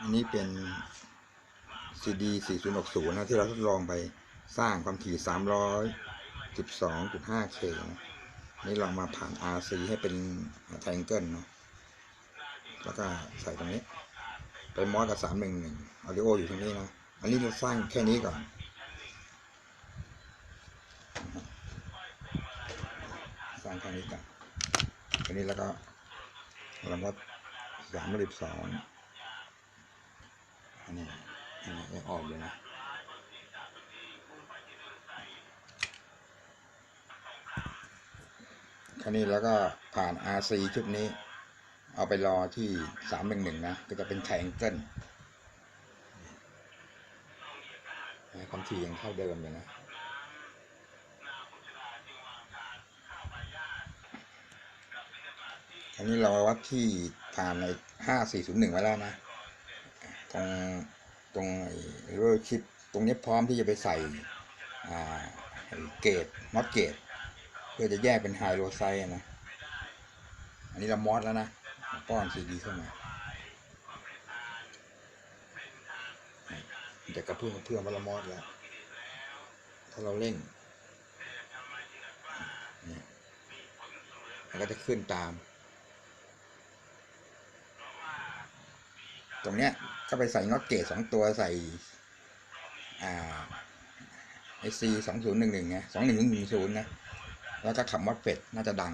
อันนี้เป็น CD 4060 นะ ที่เราทดลองไปสร้างความถี่ 312.5K นะนี่ลองมาผ่าน RC ให้เป็น Triangle เนาะแล้วก็ใส่ตรงนี้ ไปมอสกับ 311 Audio อยู่ตรงนี้นะ อันนี้เราสร้างแค่นี้ก่อนสร้างแค่นี้ก่อนอันนี้แล้วก็เราก็สามสิบสอง นนี้อันนี้ยังออกอยู่นะแค่นี้แล้วก็ผ่าน RC ชุดนี้ เอาไปรอที่สามหนึ่งหนึ่งนะ ก็จะเป็นไทแองเกิลความถี่ยังเท่าเดิมเลยนะอันนี้เราวัดที่ผ่านในห้าสี่ศูนย์หนึ่งไว้แล้วนะ ตรงตรงเรอชิปตรงนี้พร้อมที่จะไปใส่เกตน็อตเกตเพื่อจะแยกเป็นไฮโลไซต์นะ อันนี้เรามอสแล้วนะ ป้อนซีดีเข้ามาจะกระเพื่อมเพื่อมาเรามอสแล้ว ถ้าเราเร่งมันก็จะขึ้นตาม ตรงเนี้ยก็ไปใส่น็อตเกตสองตัวใส่อ่าไอซีสองศูนย์หนึ่งหนึ่งไงสองหนึ่งหนึ่งศูนย์นะ แล้วก็ขับมอสเฟตน่าจะดัง